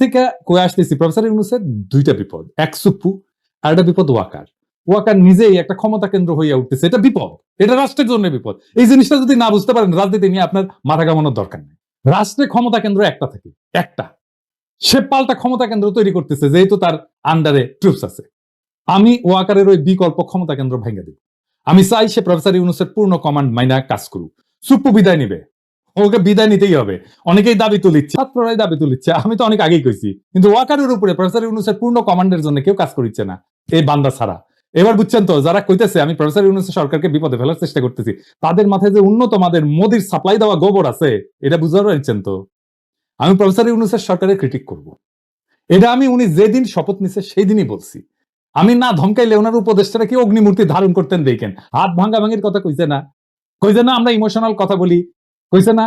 থেকে কয়ে আসতেছি, প্রফেসর ইউনুসের দুইটা বিপদ, এক সুপ্পু আর একটা বিপদ ওয়াকার। ওয়াকার নিজেই একটা ক্ষমতা কেন্দ্র হইয়া উঠতেছে, এটা বিপদ, এটা রাষ্ট্রের জন্য বিপদ। এই জিনিসটা যদি না বুঝতে পারেন, রাজনীতি নিয়ে আপনার মাথা কামানোর দরকার নেই। রাষ্ট্রে ক্ষমতা কেন্দ্র একটা থাকে, একটা। সে পাল্টা ক্ষমতা কেন্দ্র তৈরি করতেছে, যেহেতু তার আন্ডারে ট্রুপস আছে। আমি ওয়াকারের ওই বিকল্প ক্ষমতা কেন্দ্র ভেঙে দেব। আমি চাই সে প্রফেসর ইউনুসের পূর্ণ কমান্ড মাইনা কাজ করুক। সুপ্পু বিদায় নিবে। ওকে বিদায় নিতেই হবে। অনেকেই দাবি তুলিচ্ছে ছাত্ররাই দাবি তুলিচ্ছে। আমি তো অনেক আগেই কইছি। কিন্তু ওয়াকারের উপরে প্রফেসর ইউনুসের পূর্ণ কমান্ডের জন্য কেউ কাজ করিচ্ছে না, এই বান্দা ছাড়া। এবার বুঝছেন তো, যারা কইতেছে, আমি প্রফেসর ইউনুসের সরকারকে বিপদে ফেলার চেষ্টা করতেছি, তাদের মাথায় যে উন্নত মাদের মোদির সাপ্লাই দেওয়া গোবর আছে, এটা বুঝতে পারছেন তো? আমি প্রফেসর ইউনুসের সরকারের ক্রিটিক করব। এটা আমি, উনি যেদিন শপথ নিছে সেই দিনই বলছি। আমি না ধমকাইলে ওনার উপদেষ্টারা কি অগ্নিমূর্তি ধারণ করতেন দেখেন? হাত ভাঙ্গা ভাঙির কথা কইছে না? কইছে না, আমরা ইমোশনাল কথা বলি। কইছে না,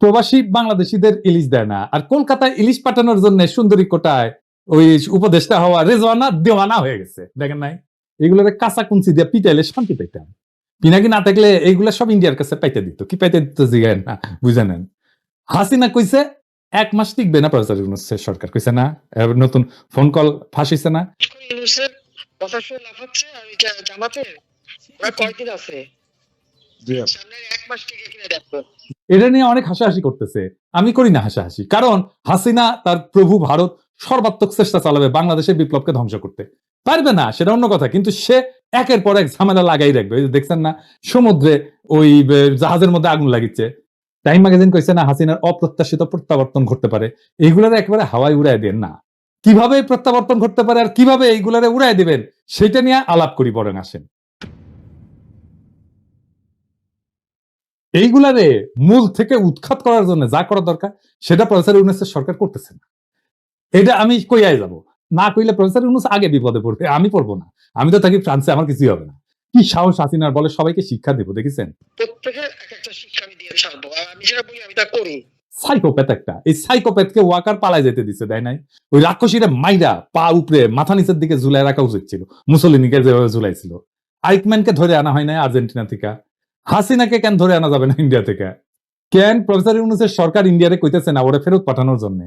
প্রবাসী বাংলাদেশিদের ইলিশ দেয় না। আর কলকাতায় ইলিশ পাঠানোর জন্য সুন্দরী কোটায় ওই উপদেষ্টা হওয়া রেজওয়ানা দেওয়ানা হয়ে গেছে। দেখেন নাই? এগুলোর কাঁচা কুঞ্চি দিয়ে পিটাইলে শান্তি পেতাম পিনাকি না থাকলে এইগুলা সব ইন্ডিয়ার কাছে পাইতে দিত। কি পাইতে দিত জিগায় না বুঝে নেন হাসিনা কইছে, এক মাস টিকবে না ইউনুসের সরকার। কইছে না নতুন ফোন কল ফাঁসিছে না? কথা শুনে লাফাচ্ছে আর এটা জামাতে? কয়দিন আছে? এটা নিয়ে অনেক হাসাহাসি করতেছে। আমি করি না হাসাহাসি। কারণ হাসিনা তার প্রভু ভারত সর্বাত্মক চেষ্টা চালাবে বাংলাদেশের বিপ্লবকে ধ্বংস করতে। পারবে না সেটা অন্য কথা। কিন্তু সে একের পর এক ঝামেলা লাগাই রাখবে। দেখছেন না সমুদ্রে ওই জাহাজের মধ্যে আগুন লাগিচ্ছে। টাইম ম্যাগাজিন কইছে না হাসিনার অপ্রত্যাশিত প্রত্যাবর্তন ঘটতে পারে। এইগুলার একেবারে হাওয়ায় উড়াই দেন না। কীভাবে প্রত্যাবর্তন ঘটতে পারে আর কীভাবে এইগুলারে উড়াই দিবেন সেটা নিয়ে আলাপ করি বরং আসেন। এইগুলারে মূল থেকে উৎখাত করার জন্য যা করা দরকার সেটা প্রফেসর ইউনুসের সরকার করতেছে না। এটা আমি কইয়াই যাব। না কইলে প্রফেসর ইউনুস আগে বিপদে পড়বে আমি পড়ব না। আমি তো থাকি ফ্রান্সে আমার কিছুই হবে না। কি সাহস হাসিনার বলে সবাইকে শিক্ষা দেবো দেখেছেন? প্রত্যেকে এক একটা শিক্ষা আমি দিয়ে ছাড়বো। আর আমি যেটা বলি আমি তা করি। সাইকোপ্যাথ একটা। এই সাইকোপ্যাথকে ওয়াকার পালায় যেতে দিছে তাই নাই? ওই রাক্ষসীরা মাইরা পা উপরে মাথা নিচের দিকে ঝুলাই রাখা উচিত ছিল। মুসলিনীকে যেভাবে ঝুলাইছিল। আইকম্যানকে ধরে আনা হয় না আর্জেন্টিনা থেকে। হাসিনাকে কেন ধরে আনা যাবে না ইন্ডিয়া থেকে? কেন প্রফেসর ইউনুসের সরকার ইন্ডিয়ারে কইতেছে না ওরা ফেরত পাঠানোর জন্য?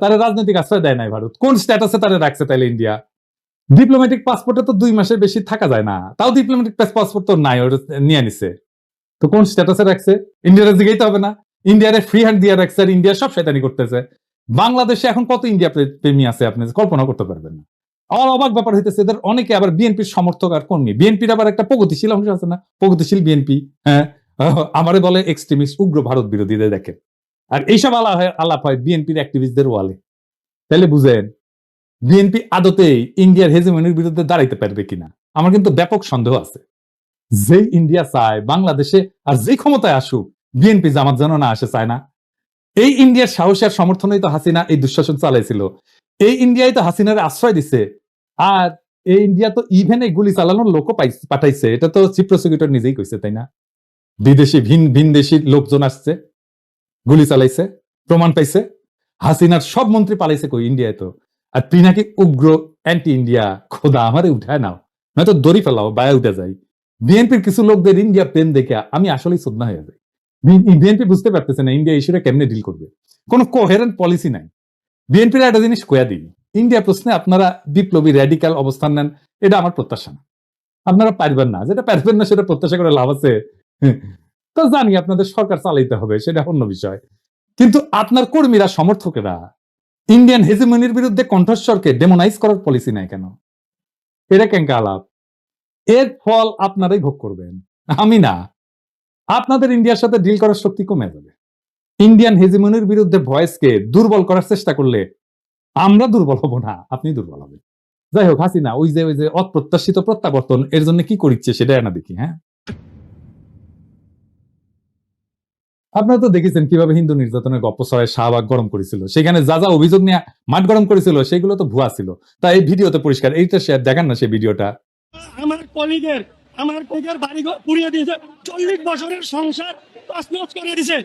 তারা রাজনৈতিক আশ্রয় দেয় নাই ভারত। কোন স্ট্যাটাসে তারা রাখছে তাহলে ইন্ডিয়া ডিপ্লোম্যাটিক পাসপোর্টে তো দুই মাসের বেশি থাকা যায় না। তাও ডিপ্লোম্যাটিক পাসপোর্ট তো নাই ওরা নিয়ে নিছে। তো কোন স্ট্যাটাসে রাখছে? ইন্ডিয়ারে জিগাইতে হবে না। ইন্ডিয়ারে ফ্রি হ্যান্ড দিয়ে রাখছে আর ইন্ডিয়া সব শয়তানি করতেছে। বাংলাদেশে এখন কত ইন্ডিয়া প্রেমী আছে আপনি? কল্পনা করতে পারবেন না। আমার অবাক ব্যাপার হইতেছে, এদের অনেকে আবার বিএনপির সমর্থক আর কর্মী। বিএনপির আবার একটা প্রগতিশীল অংশ আছে না? প্রগতিশীল বিএনপি হ্যাঁ? আমারে বলে এক্সট্রিমিস্ট উগ্র ভারত বিরোধীদের দেখে। আর এইসব আলাপ হয় আলাপ হয় বিএনপির অ্যাক্টিভিস্টদের ওয়ালে। তাহলে বুঝেন বিএনপি আদতেই ইন্ডিয়ার হেজেমনির বিরুদ্ধে দাঁড়াইতে পারবে কিনা? আমার কিন্তু ব্যাপক সন্দেহ আছে। যে ইন্ডিয়া চায়, বাংলাদেশে আর যে ক্ষমতায় আসুক বিএনপি জামাত যেন না আসে, চায় না। এই ইন্ডিয়ার সাহস আর সমর্থনেই তো হাসিনা, এই দুঃশাসন চালাইছিল। এই ইন্ডিয়ায় তো হাসিনার আশ্রয় দিছে। আর এই ইন্ডিয়া তো ইভেন এই গুলি চালানোর লোকও পাঠাইছে। এটা তো চিফ প্রসিকিউটর নিজেই কইছে, তাই না? বিদেশি ভিন ভিন দেশি লোকজন আসছে, গুলি চালাইছে, প্রমাণ পাইছে। হাসিনার সব মন্ত্রী পালাইছে কই ইন্ডিয়ায় তো। আর তুই নাকি উগ্র অ্যান্টি ইন্ডিয়া খোদা আমারে উঠায় নাও। নয়তো দড়ি ফেলাও, বায়া উঠে যাই বিএনপির কিছু লোকদের ইন্ডিয়া প্রেম দেখে আমি আসলেই শ্রদ্ধা হয়ে যাই। বিএনপি বুঝতে পারতেছে না ইন্ডিয়া ইস্যুটা কেমনে ডিল করবে। কোনো কোহেরেন্ট পলিসি নাই। বিএনপির একটা জিনিস কয়া দিই। ইন্ডিয়া প্রশ্নে আপনারা বিপ্লবী র্যাডিক্যাল অবস্থান নেন, এটা আমার প্রত্যাশা না। আপনারা পারবেন না। যেটা পারবেন না, সেটা প্রত্যাশা করে লাভ আছে। তো জানি আপনাদের সরকার চালাইতে হবে, সেটা অন্য বিষয়। কিন্তু আপনার কর্মীরা, সমর্থকেরা ইন্ডিয়ান হেজিমনির বিরুদ্ধে কণ্ঠস্বরকে ডেমোনাইজ করার পলিসি নাই কেন? এটা কেঙ্কা আলাপ। এর ফল আপনারাই ভোগ করবেন। আমি না। আপনাদের ইন্ডিয়ার সাথে ডিল করার শক্তি কমে যাবে। ইন্ডিয়ান হেজিমনির বিরুদ্ধে ভয়েসকে দুর্বল করার চেষ্টা করলে আমরা দুর্বল হব না, আপনি দুর্বল হবেন। যাই হোক, হাসিনা, ওই যে ওই যে অপ্রত্যাশিত প্রত্যাবর্তন, এর জন্য কি করিচ্ছে সেটা না দেখি হ্যাঁ? আপনারা তো দেখেছেন কীভাবে হিন্দু নির্যাতনের গপ্প ছড়ায় শাহবাগ গরম করেছিল। সেখানে যা যা অভিযোগ নিয়ে মাঠ গরম করেছিল, সেগুলো তো ভুয়া ছিল। তাই এই ভিডিওতে পরিষ্কার, এইটা শেয়ার দেখান না সেই ভিডিওটা। আমার কলিগের আমার কলিগের বাড়ি ঘর পুড়িয়ে দিয়েছে। চল্লিশ বছরের সংসার করে দিয়েছে।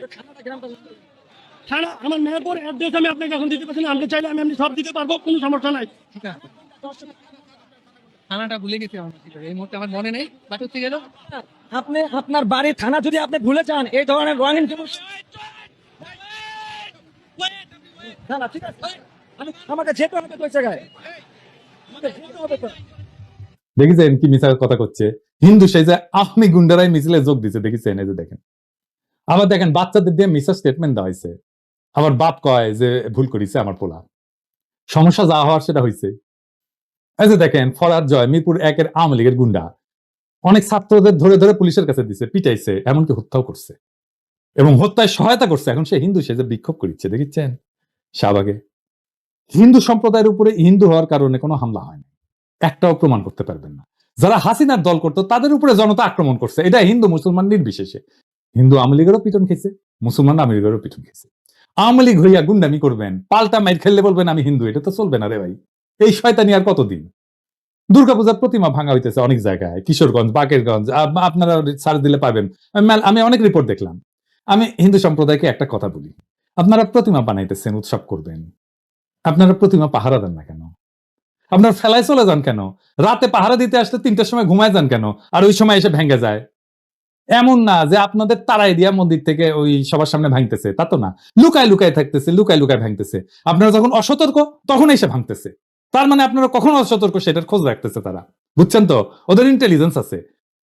থানা আমার অ্যাড্রেস আমি আপনাকে এখন দিতে পারছি না। আপনি চাইলে আমি আপনি সব দিতে পারব কোনো সমস্যা নাই। থানাটা ভুলে গেছি আমার এই মুহূর্তে আমার মনে নেই। বাট হচ্ছে গেল আপনি আপনার বাড়ির থানা যদি আপনি ভুলে যান এই ধরনের রঙিন জিনিস না, না, ঠিক আছে। আমাকে যেতে হবে তো ওই জায়গায়। আমাকে যেতে হবে তো। দেখেছেন কি মিসার কথা করছে হিন্দু সেই যে আহমি গুন্ডারাই মিছিলে যোগ দিছে, দেখেছেন? এই যে দেখেন। আবার দেখেন, বাচ্চাদের দিয়ে মিসার স্টেটমেন্ট দেওয়া হয়েছে। আবার বাপ কয় যে ভুল করিছে আমার পোলা। সমস্যা যা হওয়ার সেটা হয়েছে এই যে দেখেন ফরার জয়, মিরপুর একের আওয়ামী লীগের গুন্ডা। অনেক ছাত্রদের ধরে ধরে পুলিশের কাছে দিছে, পিটাইছে, এমনকি হত্যাও করছে। এবং হত্যায় সহায়তা করছে। এখন সে হিন্দু, সে যে বিক্ষোভ করিচ্ছে দেখেছেন শাহবাগে। হিন্দু সম্প্রদায়ের উপরে হিন্দু হওয়ার কারণে কোনো হামলা হয় না। একটাও প্রমাণ করতে পারবেন না। যারা হাসিনার দল করতো, তাদের উপরে জনতা আক্রমণ করছে। এটা হিন্দু মুসলমান নির্বিশেষে। হিন্দু আওয়ামী লীগেরও পিটন খেয়েছে, মুসলমান আওয়ামী লীগেরও পিটন খেয়েছে। আওয়ামী লীগ হইয়া গুন্ডামি করবেন, পাল্টা মাইর খেললে বলবেন, আমি হিন্দু, এটা তো চলবে না রে ভাই। এই শয়তানি আর কতদিন? দুর্গাপূজার প্রতিমা ভাঙা হইতেছে অনেক জায়গায়, কিশোরগঞ্জ, বাকেরগঞ্জ আপনারা সার্চ দিলে পাবেন। আমি অনেক রিপোর্ট দেখলাম। আমি হিন্দু সম্প্রদায়কে একটা কথা বলি। আপনারা প্রতিমা বানাইতেছেন, উৎসব করবেন। আপনারা প্রতিমা পাহারা দেন না কেন? আপনার ফেলায় চলে যান কেন? রাতে পাহারা দিতে আসলে তিনটার সময় ঘুমায় যান কেন? আর ওই সময় এসে ভেঙে যায়। এমন না যে আপনাদের তারাই দিয়া মন্দির থেকে ওই সবার সামনে ভাঙতেছে, তা তো না। লুকায় লুকায় থাকতেছে, লুকায় লুকায় ভাঙতেছে। আপনারা যখন অসতর্ক, তখন এসে ভাঙতেছে। তার মানে আপনারা কখন অসতর্ক, সেটার খোঁজ রাখতেছে তারা। বুঝছেন তো? ওদের ইন্টেলিজেন্স আছে।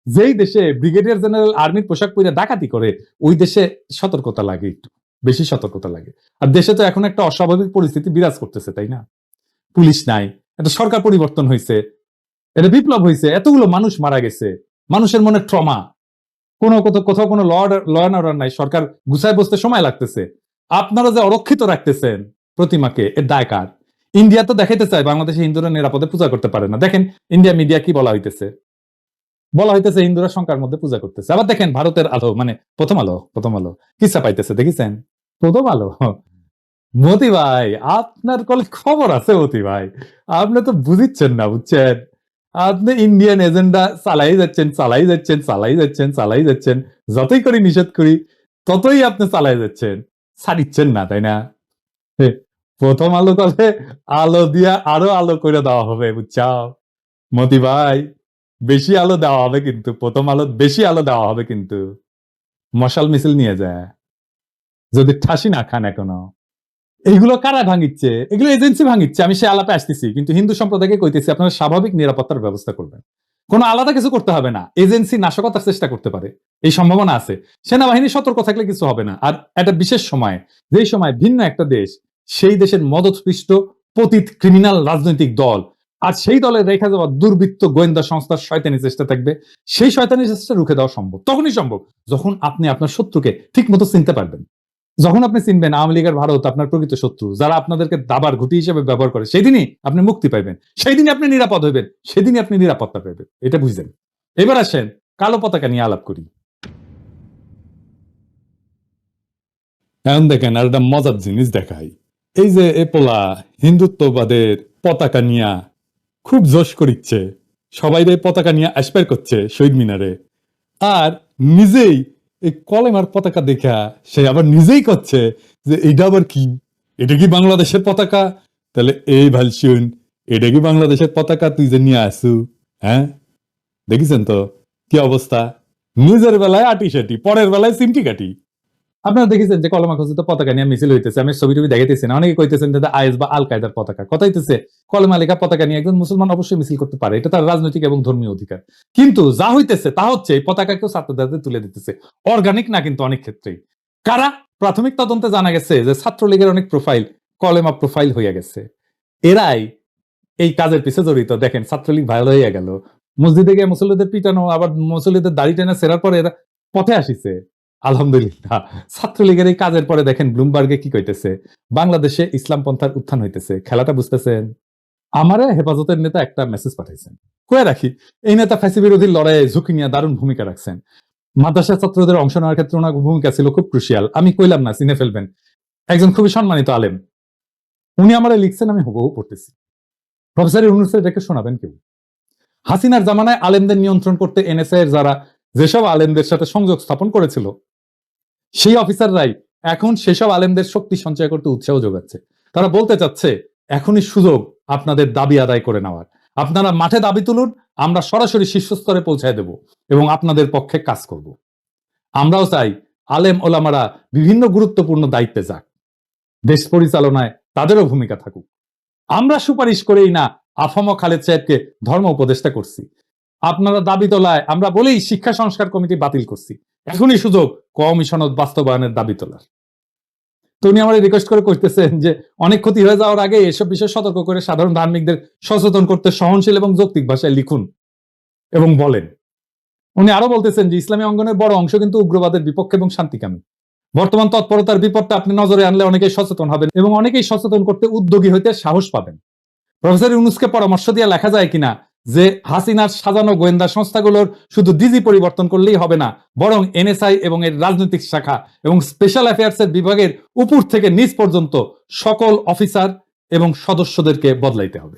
যেই দেশে ব্রিগেডিয়ার জেনারেল আর্মির পোশাক পরে ডাকাতি করে, ওই দেশে সতর্কতা লাগে একটু। বেশি সতর্কতা লাগে। আর দেশে তো এখন একটা অস্বাভাবিক পরিস্থিতি বিরাজ করতেছে, তাই না? পুলিশ নাই একটা সরকার পরিবর্তন হয়েছে এটা বিপ্লব হয়েছে এতগুলো মানুষ মারা গেছে, মানুষের মনে ট্রমা। কোনো কোথাও কোথাও কোনো ল অর্ডার নাই, সরকার গুছায় বসতে সময় লাগতেছে। আপনারা যে অরক্ষিত রাখতেছেন প্রতিমাকে, এর দায় কার? ইন্ডিয়া তো দেখাইতে চায়, বাংলাদেশে হিন্দুরা নিরাপদে পূজা করতে পারে না। দেখেন, ইন্ডিয়া মিডিয়া কি বলা হইতেছে? বলা হইতেছে হিন্দুরা শঙ্কার মধ্যে পূজা করতেছে। আবার দেখেন, ভারতের আলো মানে প্রথম আলো প্রথম আলো, কিসা পাইতেছে, দেখেছেন? প্রথম আলো। মতি ভাই, আপনার কলে খবর আছে মতি ভাই। আপনি তো বুঝিচ্ছেন না, বুঝছেন? আপনি ইন্ডিয়ান এজেন্ডা চালাই যাচ্ছেন চালাই যাচ্ছেন চালাই যাচ্ছেন চালাই যাচ্ছেন। যতই করি নিষেধ করি, ততই আপনি চালাই যাচ্ছেন। ছাড়িচ্ছেন না, তাই না? প্রথম আলো কলে আলো দিয়া আরও আলো করে দেওয়া হবে, বুঝছাও? মতি ভাই, বেশি আলো দেওয়া হবে কিন্তু, প্রথম আলো বেশি আলো দেওয়া হবে কিন্তু। মশাল মিছিল নিয়ে যায়। যদি ঠাসি না খান এখনও। এইগুলো কারা ভাঙিচ্ছে? এগুলো এজেন্সি ভাঙিচ্ছে, আমি সে আলাপে আসতেছি। কিন্তু হিন্দু সম্প্রদায়কে কইতেছি, আপনারা স্বাভাবিক নিরাপত্তার ব্যবস্থা করবেন। কোনো আলাদা কিছু করতে হবে না। এজেন্সি নাশকতার চেষ্টা করতে পারে। এই সম্ভাবনা আছে। সেনাবাহিনী সতর্ক থাকলে কিছু হবে না। আর একটা বিশেষ সময়, যেই সময় ভিন্ন একটা দেশ, সেই দেশের মদতপৃষ্ট পতিত ক্রিমিনাল রাজনৈতিক দল, আর সেই দলের রেখা যাওয়া দুর্বৃত্ত গোয়েন্দা সংস্থার শয়তানি চেষ্টা থাকবে, সেই শয়তানি চেষ্টা রুখে দেওয়া সম্ভব, তখনই সম্ভব, যখন আপনি আপনার শত্রুকে ঠিক মতো চিনতে পারবেন। যখন আপনি চিনবেন আওয়ামী লীগের ভারত আপনার প্রকৃত শত্রু, যারা আপনাদেরকে দাবার ঘুটি হিসেবে ব্যবহার করে, সেদিনই আপনি মুক্তি পাইবেন। সেই দিনই আপনি নিরাপদ হইবেন। সেদিনই আপনি নিরাপত্তা পাইবেন। এটা বুঝলেন? এবার আসেন কালো পতাকা নিয়ে আলাপ করি। এখন দেখেন আর একটা মজার জিনিস দেখাই। এই যে এপোলা হিন্দুত্ববাদের পতাকা নিয়া খুব জোশ করিচ্ছে, সবাই পতাকা নিয়ে আসপার করছে শহীদ মিনারে। আর নিজেই এই কলেমার পতাকা দেখা সে আবার নিজেই করছে যে এটা আবার কি? এটা কি বাংলাদেশের পতাকা? তাহলে, এই ভালো শুন, এটা কি বাংলাদেশের পতাকা? তুই যে নিয়ে আসু হ্যাঁ? দেখিছেন তো? কি অবস্থা? নিজের বেলায় আটি সাটি পরের বেলায় সিমটি কাটি আপনারা দেখেছেন যে কলমা খচিত পতাকা নিয়ে মিছিল হইতেছে, আমি ছবি টবি দেখাইতেছি না। অনেকে কইতেছেন যে আইএস বা আল কায়দার পতাকা। কথা হইতেছে কলমা লেখা পতাকা নিয়ে একজন মুসলমান অবশ্যই মিছিল করতে পারে, এটা তার রাজনৈতিক এবং ধর্মীয় অধিকার। কিন্তু যা হইতেছে, তা হচ্ছে এই পতাকাকেও ছাত্রদের তুলে দিতেছে। অর্গানিক না কিন্তু অনেক ক্ষেত্রেই। কারা? প্রাথমিক তদন্তে জানা গেছে যে ছাত্রলীগের অনেক প্রোফাইল কলেমা প্রোফাইল হইয়া গেছে। এরাই এই কাজের পিছে জড়িত। দেখেন, ছাত্রলীগ ভাইরাল হইয়া গেল। মসজিদে গিয়ে মুসল্লিদের পিটানো, আবার মুসল্লিদের দাড়ি টেনে সেরার পরে এরা পথে আসিছে। আলহামদুলিল্লাহ। ছাত্রলীগের এই কাজের পরে দেখেন ব্লুমবার্গে কি কইতেছে? বাংলাদেশে ইসলাম পন্থার উত্থান হইতেছে। খেলাটা বুঝতেছেন? আমারে হেফাজতের নেতা একটা মেসেজ পাঠাইছেন। কয়ে রাখি, এই নেতা ফ্যাসি বিরোধী লড়াইয়ে ঝুঁকি নিয়ে দারুণ ভূমিকা রাখছেন। মাদ্রাসা ছাত্রদের অংশ নেওয়ার ক্ষেত্রে ওনার ভূমিকা ছিল খুব ক্রুশিয়াল আমি কইলাম না, চিনে ফেলবেন। একজন খুবই সম্মানিত আলেম। উনি আমারে লিখছেন, আমি হুবহু পড়তেছি। প্রফেসর ইউনুস এটাকে শোনাবেন কেউ? হাসিনার জামানায় আলেমদের নিয়ন্ত্রণ করতে এনএসআই এর যারা, যেসব আলেমদের সাথে সংযোগ স্থাপন করেছিল সেই অফিসাররাই এখন সেসব আলেমদের শক্তি সঞ্চয় করতে উৎসাহ যোগাচ্ছে। তারা বলতে চাচ্ছে, এখনই সুযোগ আপনাদের দাবি আদায় করে নেওয়ার। আপনারা মাঠে দাবি তুলুন, আমরা সরাসরি শীর্ষস্তরে পৌঁছায় দেব এবং আপনাদের পক্ষে কাজ করব। আমরাও চাই আলেম ওলামারা বিভিন্ন গুরুত্বপূর্ণ দায়িত্বে যাক। দেশ পরিচালনায় তাদেরও ভূমিকা থাকুক। আমরা সুপারিশ করেই না আফম খালেদ সাহেবকে ধর্ম উপদেষ্টা করছি। আপনারা দাবি তোলায় আমরা বলেই শিক্ষা সংস্কার কমিটি বাতিল করছি। এখনই সুযোগ কমিশনত বাস্তবায়নের দাবি তোলার। তো উনি আমার রিকোয়েস্ট করে করতেছেন যে, অনেক ক্ষতি হয়ে যাওয়ার আগে এসব বিষয়ে সতর্ক করে সাধারণ ধার্মিকদের সচেতন করতে সহনশীল এবং যৌক্তিক ভাষায় লিখুন এবং বলেন। উনি আরও বলতেছেন যে, ইসলামী অঙ্গনের বড় অংশ কিন্তু উগ্রবাদের বিপক্ষে এবং শান্তিকামী। বর্তমান তৎপরতার বিপদটা আপনি নজরে আনলে অনেকেই সচেতন হবেন এবং অনেকেই সচেতন করতে উদ্যোগী হইতে সাহস পাবেন। প্রফেসর ইউনুসকে পরামর্শ দিয়ে লেখা যায় কিনা যে হাসিনার সাজানো গোয়েন্দা সংস্থাগুলোর শুধু ডিজি পরিবর্তন করলেই হবে না, বরং এনএসআই এবং এর রাজনৈতিক শাখা এবং স্পেশাল অ্যাফেয়ার্স এর বিভাগের উপর থেকে নিচ পর্যন্ত সকল অফিসার এবং সদস্যদেরকে বদলাইতে হবে।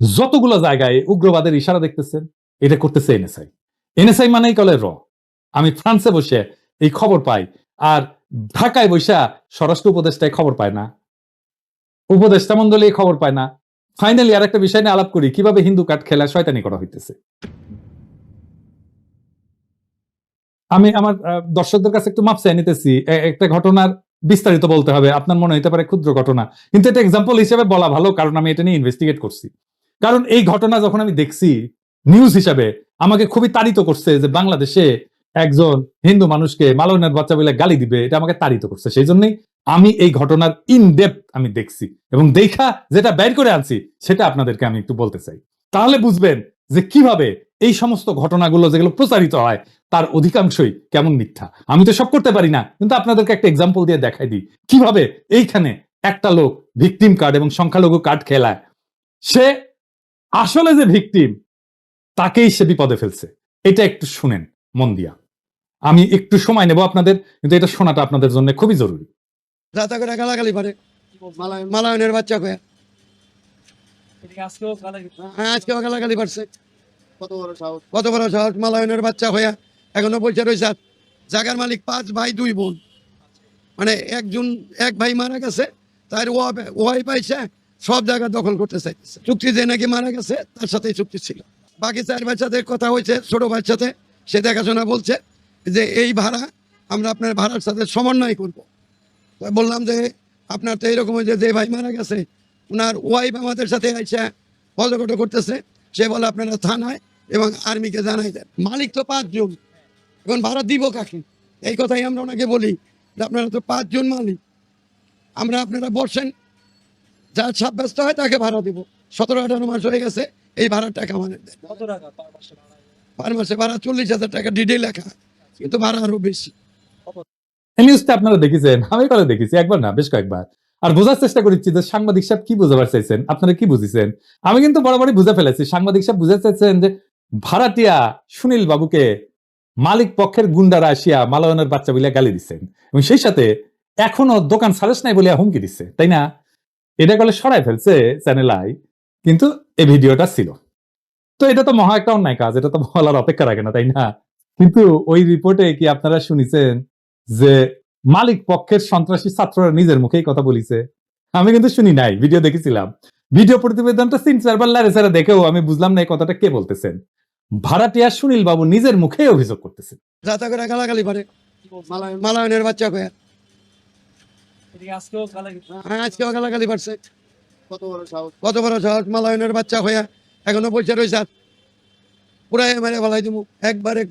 যতগুলো জায়গায় উগ্রবাদের ইশারা দেখতেছেন, এটা করতেছে এনএসআই। এনএসআই মানেই কলে র। আমি ফ্রান্সে বসে এই খবর পাই, আর ঢাকায় বসে স্বরাষ্ট্র উপদেষ্টায় খবর পায় না। উপদেষ্টা মন্ডলী খবর পায় না। ফাইনালি আর একটা বিষয় নিয়ে আলাপ করি। কীভাবে হিন্দু কার্ড খেলা শয়তানি করা হইতেছে? আমি আমার দর্শকদের কাছে একটু মাপ চাই নিতেছি। একটা ঘটনার বিস্তারিত বলতে হবে। আপনার মনে হইতে পারে ক্ষুদ্র ঘটনা। কিন্তু এটা এক্সাম্পল হিসেবে বলা ভালো, কারণ আমি এটা নিয়ে ইনভেস্টিগেট করছি। কারণ এই ঘটনা যখন আমি দেখছি নিউজ হিসাবে, আমাকে খুবই তাড়িত করছে যে বাংলাদেশে একজন হিন্দু মানুষকে মালনের বাচ্চা বলে গালি দিবে। এটা আমাকে তাড়িত করছে। সেই জন্যই আমি এই ঘটনার ইন ডেপথ আমি দেখছি এবং দেখা যেটা বের করে আনছি, সেটা আপনাদেরকে আমি একটু বলতে চাই। তাহলে বুঝবেন যে কীভাবে এই সমস্ত ঘটনাগুলো যেগুলো প্রচারিত হয়, তার অধিকাংশই কেমন মিথ্যা। আমি তো সব করতে পারি না, কিন্তু আপনাদেরকে একটা এক্সাম্পল দিয়ে দেখাই দিই। কীভাবে এইখানে একটা লোক ভিকটিম কার্ড এবং সংখ্যালঘু কার্ড খেলায়। সে আসলে যে ভিকটিম তাকেই সে বিপদে ফেলছে। এটা একটু শুনেন, মন দিয়া। আমি একটু সময় নেব আপনাদের, কিন্তু এটা শোনাটা আপনাদের জন্য খুবই জরুরি। যাতা করে গালাগালি পারে। মালায়নের বাচ্চা কয়ে। হ্যাঁ আজকেও গালাগালি পারছে। কত বড় সাহস। কত বড় সাহস মালায়নের বাচ্চা হইয়া এখনও বলছে রয়েছে জাগার মালিক পাঁচ ভাই দুই বোন। মানে একজন এক ভাই মারা গেছে তার ওয়াই পাইছে সব জায়গা দখল করতে চাইতেছে। চুক্তি যে নাকি মারা গেছে তার সাথেই চুক্তি ছিল। বাকি চার বাচ্চাদের কথা হয়েছে ছোট বাচ্চাতে সে দেখাশোনা বলছে যে এই ভাড়া আমরা আপনার ভাড়ার সাথে সমন্বয় করব। বললাম যে আপনার তো এরকম হয়েছে যে ভাই মারা গেছে ওনার ওয়াইফ আমাদের সাথে আইসা হজগট করতেছে। সে বলে আপনারা থানায় এবং আর্মিকে জানাই দেন। মালিক তো পাঁচজন এখন ভাড়া দিব কাকে? এই কথাই আমরা ওনাকে বলি যে আপনারা তো পাঁচজন মালিক। আমরা আপনারা বসেন। যার সাব্যস্ত হয় তাকে ভাড়া দিব। সতেরো আঠারো মাস হয়ে গেছে এই ভাড়ার টাকা আমাদের দেন। পার মাসে ভাড়া চল্লিশ হাজার টাকা ডিডি লেখা। কিন্তু ভাড়া আরও বেশি। নিউজটা আপনারা দেখেছেন, আমি কলে দেখেছি, একবার না, বেশ কয়েকবার। আর বোঝার চেষ্টা করেছি যে সাংবাদিক সাহেব কি বোঝাবার চাইছেন, আপনারা কি বুঝেছেন? আমি কিন্তু বরাবরই বুঝে ফেলেছি, সাংবাদিক সাহেব বুঝে চাইছেন যে ভাড়াটিয়া সুনীল বাবুকে মালিক পক্ষের গুন্ডারা আসিয়া মালয়নের বাচ্চা বলিয়া গালি দিচ্ছেন। এবং সেই সাথে এখনও দোকান সারেস নাই বলিয়া হুমকি দিচ্ছে, তাই না? এটা কলে সরাই ফেলছে চ্যানেল আই, কিন্তু এই ভিডিওটা ছিল। তো এটা তো মহা একটা অন্যায় কাজ, এটা তো বলার অপেক্ষা রাখে না, তাই না? কিন্তু ওই রিপোর্টে কি আপনারা শুনেছেন? যে মালিক পক্ষের সন্ত্রাসী ছাত্ররা নিজের মুখেই কথা বলিছে। আমি কিন্তু শুনি নাই ভিডিও দেখেছিলাম। ভিডিও প্রতিবেদনটা তিন চারবার লারে সারা দেখেও আমি বুঝলাম না এই কথাটা কে বলতেছেন। ভাড়াটিয়া সুনীল বাবু নিজের মুখে অভিযোগ করতেছেন। যাতা করে গালাগালি পারে মালায়নের বাচ্চা কয়ে হ্যাঁ আজকেও গালাগালি পারছে কত বড় সাহস কত বড় সাহস। মালায়নের বাচ্চা হইয়া এখনও বলছে রয়েছে পুরাই মেরে ফেলাই দেবো একবারে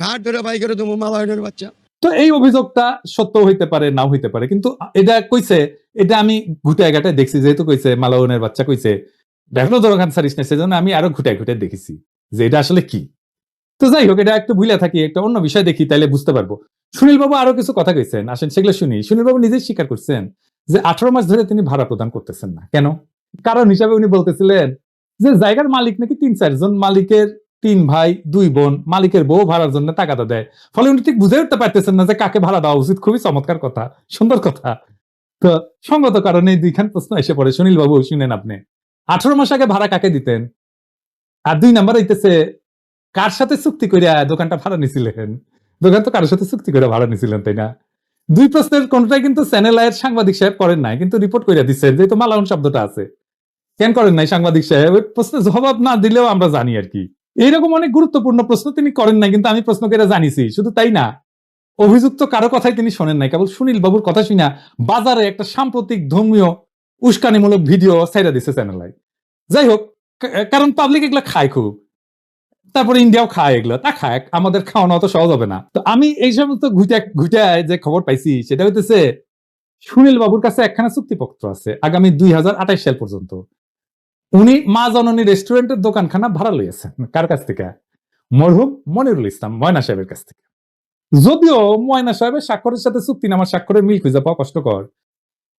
ঘাট ধরে বাই করে দেবো মালায়নের বাচ্চা। তো এই অভিযোগটা সত্য হইতে পারে, নাও হইতে পারে। কিন্তু এটা কইছে, এটা আমি ঘুটায় ঘাটায় দেখছি, যেহেতু কইছে, মালাউনের বাচ্চা কইছে। দেখল দরকার সারিস না সেজন্য আমি আরও ঘুটায় ঘুটায় দেখেছি যে এটা আসলে কি। তো যাই হোক, এটা একটু ভুলে থাকি, একটা অন্য বিষয় দেখি, তাইলে বুঝতে পারব। সুনীল বাবু আরও কিছু কথা কইছেন। আসেন, সেগুলো শুনি। সুনীল বাবু নিজেই স্বীকার করছেন যে আঠারো মাস ধরে তিনি ভাড়া প্রদান করতেছেন না। কেন? কারণ হিসাবে উনি বলতেছিলেন যে জায়গার মালিক নাকি তিন চারজন মালিকের তিন ভাই, দুই বোন, মালিকের বউ ভাড়ার জন্য টাকাটা দেয়। ফলে উনি ঠিক বুঝে উঠতে পারতেছেন না যে কাকে ভাড়া দেওয়া উচিত। খুবই চমৎকার কথা, সুন্দর কথা। তো সঙ্গত কারণে দুইখান প্রশ্ন এসে পড়ে। সুনীল বাবু শুনেন আপনি। আঠারো মাস আগে ভাড়া কাকে দিতেন? আর দুই নাম্বার হইতেছে, কার সাথে চুক্তি করে দোকানটা ভাড়া নিছিলেন? দোকান তো কারোর সাথে চুক্তি করে ভাড়া নিছিলেন, তাই না? দুই প্রশ্নের কোনটাই কিন্তু চ্যানেল আয়ের সাংবাদিক সাহেব করেন নাই, কিন্তু রিপোর্ট করে দিচ্ছেন যেহেতু মালাউন শব্দটা আছে। কেন করেন নাই সাংবাদিক সাহেব? প্রশ্নের জবাব না দিলেও আমরা জানি আর কি। এইরকম অনেক গুরুত্বপূর্ণ প্রশ্ন তিনি করেন নাই, কিন্তু আমি প্রশ্ন করে জানিছি। শুধু তাই না, অভিযুক্ত কারও কথাই তিনি শোনেন নাই। কেবল সুনীল বাবুর কথা শুনা বাজারে একটা সাম্প্রতিক ধর্মীয় উস্কানিমূলক ভিডিও ছাইরা দিছে চ্যানেলাই যাই হোক কারণ পাবলিক এগুলো খায় খুব। তারপরে ইন্ডিয়াও খায় এগুলো। তা খায়, আমাদের খাওয়ানো অত সহজ হবে না। তো আমি এই সমস্ত ঘুটে ঘুটায় যে খবর পাইছি, সেটা হইতেছে, সুনীল বাবুর কাছে একখানা চুক্তিপত্র আছে, আগামী দুই সাল পর্যন্ত। উনি মা জননী রেস্টুরেন্টের দোকানখানা ভাড়া লইয়াছেন। কার কাছ থেকে? মরহুম মনিরুল ইসলাম, ময়না সাহেবের কাছ থেকে। যদিও ময়না সাহেবের স্বাক্ষরের সাথে চুক্তি নামার স্বাক্ষরের মিল খুঁজে পাওয়া কষ্টকর।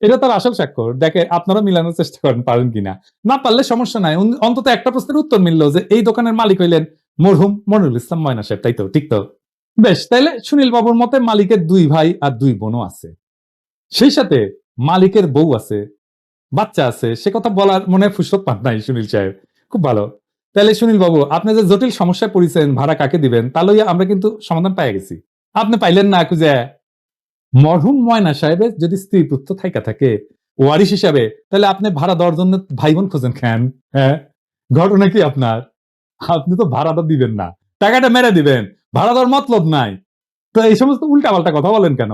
এটা তার আসল স্বাক্ষর। দেখে আপনারা মিলানোর চেষ্টা করেন, পারেন কিনা। না পারলে সমস্যা নাই। অন্তত একটা প্রশ্নের উত্তর মিললো যে, এই দোকানের মালিক হইলেন মরহুম মনিরুল ইসলাম ময়না সাহেব। তাই তো, ঠিক তো? বেশ, তাইলে সুনীল বাবুর মতে মালিকের দুই ভাই আর দুই বোনও আছে। সেই সাথে মালিকের বউ আছে। বাচ্চা আছে, সে কথা বলার মনে ফুসত পান নাই সুনীল সাহেব। খুব ভালো। তাহলে সুনীল বাবু, আপনি যে জটিল সমস্যায় পড়েছেন, ভাড়া কাকে দিবেন, তা লইয়া আমরা কিন্তু সমাধান পাই গেছি। আপনি পাইলেন না খুঁজে। মরহুম ময়না সাহেবের যদি স্ত্রী পুত্র থাইকা থাকে, ওয়ারিশ হিসাবে, তাহলে আপনি ভাড়া দেওয়ার জন্য ভাই বোন খোঁজেন খান হ্যাঁ? ঘটনা কি আপনার? আপনি তো ভাড়াটা দিবেন না। টাকাটা মেরে দিবেন। ভাড়া দেওয়ার মতলব নাই। তো এই সমস্ত উল্টাপাল্টা কথা বলেন কেন?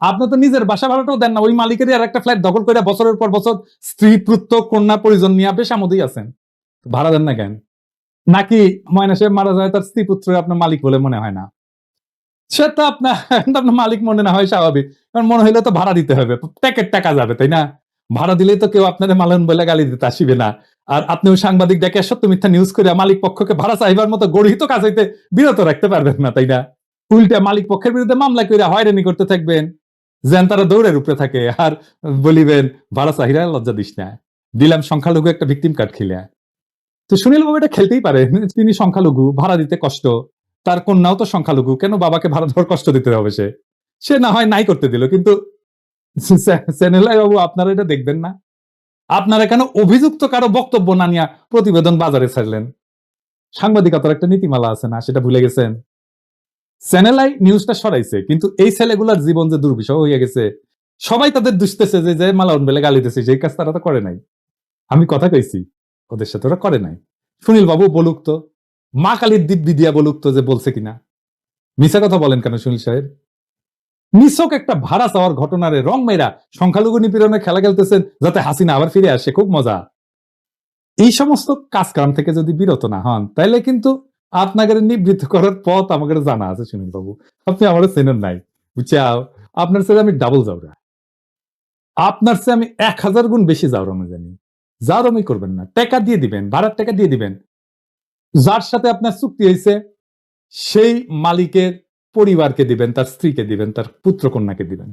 আপনি তো নিজের বাসা ভাড়াটাও দেন না, ওই মালিকেরই আর একটা ফ্ল্যাট দখল করে বছরের পর বছর স্ত্রী, পুত্র, কন্যা, পরিজন নিয়ে বেশ আমোদেই আছেন। ভাড়া দেন না কেন? নাকি ময়না সাহেব মারা যায়, তার স্ত্রী পুত্র আপনার মালিক বলে মনে হয় না? সে তো আপনার আপনার মালিক মনে না হয় স্বাভাবিক। কারণ মনে হইলে তো ভাড়া দিতে হবে, প্যাকেট টাকা যাবে, তাই না? ভাড়া দিলেই তো কেউ আপনাদের মালন বলে গালি দিতে আসিবে না। আর আপনিও সাংবাদিক ডেকে সত্য মিথ্যা নিউজ করে মালিক পক্ষকে ভাড়া চাইবার মতো গড়িত কাজ হইতে বিরত রাখতে পারবেন না, তাই না? উল্টা মালিক পক্ষের বিরুদ্ধে মামলা করে হয়রানি করতে থাকবেন। যেন তারা দৌড়ের উপরে থাকে। আর বলিবেন ভাড়া চাহিদা লজ্জা দিস না। দিলাম সংখ্যালঘু একটা ভিকটিম কার্ড খেলে। তো সুনীল বাবু এটা খেলতেই পারে। তিনি সংখ্যালঘু, ভাড়া দিতে কষ্ট। তার কন্যাও তো সংখ্যালঘু, কেন বাবাকে ভাড়া দেওয়ার কষ্ট দিতে হবে সে? সে না হয় নাই করতে দিল, কিন্তু বাবু, আপনারা এটা দেখবেন না? আপনারা কেন অভিযুক্ত কারও বক্তব্য না নিয়ে প্রতিবেদন বাজারে ছাড়লেন? সাংবাদিকতার একটা নীতিমালা আছে না, সেটা ভুলে গেছেন? চ্যানেলাই নিউজটা সরাইছে, কিন্তু এই ছেলেগুলার জীবন যে দুর্বিষহ হয়ে গেছে, সবাই তাদের দুষতেছে যে যে মালাউন বেলে গালি দিতেছে সেই কাজ তারা তো করে নাই। আমি কথা কইছি, ওদের সাথে ওরা করে নাই। সুনীল বাবু বলুক তো, মা কালীর দিব্যি দিয়া বলুক তো যে বলছে কিনা। মিশা কথা বলেন কেন সুনীল সাহেব? নিছক একটা ভাড়া চাওয়ার ঘটনারে রং মেয়েরা সংখ্যালঘু নিপীড়নে খেলা খেলতেছেন যাতে হাসিনা আবার ফিরে আসে, খুব মজা। এই সমস্ত কাজ কাম থেকে যদি বিরত না হন তাহলে কিন্তু আপনাকে নিবৃত্ত করার পথ আমাকে জানা আছে, সুনীল বাবু। আপনি আমার চেনেন নাই। বুঝছাও আপনার সাথে আমি ডাবল যাওরা আপনার চেয়ে আমি এক হাজার গুণ বেশি যাওরানো জানি। যাওরামি করবেন না। টাকা দিয়ে দিবেন ভাড়ার টাকা দিয়ে দিবেন। যার সাথে আপনার চুক্তি হয়েছে, সেই মালিকের পরিবারকে দিবেন, তার স্ত্রীকে দিবেন, তার পুত্র কন্যাকে দিবেন।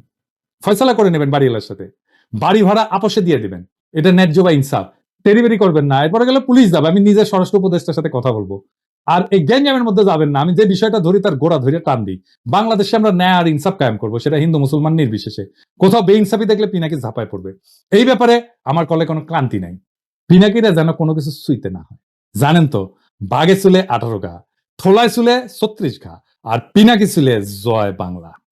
ফয়সালা করে নেবেন বাড়িওয়ালার সাথে। বাড়ি ভাড়া আপোষে দিয়ে দিবেন। এটা ন্যায্য বা ইনসাফ। টেরিবেরি করবেন না। এরপরে গেলে পুলিশ যাবে। আমি নিজের স্বরাষ্ট্র উপদেষ্টার সাথে কথা বলব। আর এই গ্যাঞ্জামের মধ্যে যাবেন না। আমি যে বিষয়টা ধরি, তার গোড়া ধরে টান দিই। বাংলাদেশে আমরা ন্যায় আর ইনসাফ কায়েম করব, সেটা হিন্দু মুসলমান নির্বিশেষে। কোথাও বেইনসাফি দেখলে পিনাকি ঝাঁপায় পড়বে। এই ব্যাপারে আমার কলে কোনো ক্লান্তি নাই। পিনাকিরা যেন কোনো কিছু সুইতে না হয়। জানেন তো, বাঘে চুলে আঠারো ঘা থোলায় চুলে ছত্রিশ ঘা, আর পিনাকি চুলে জয় বাংলা।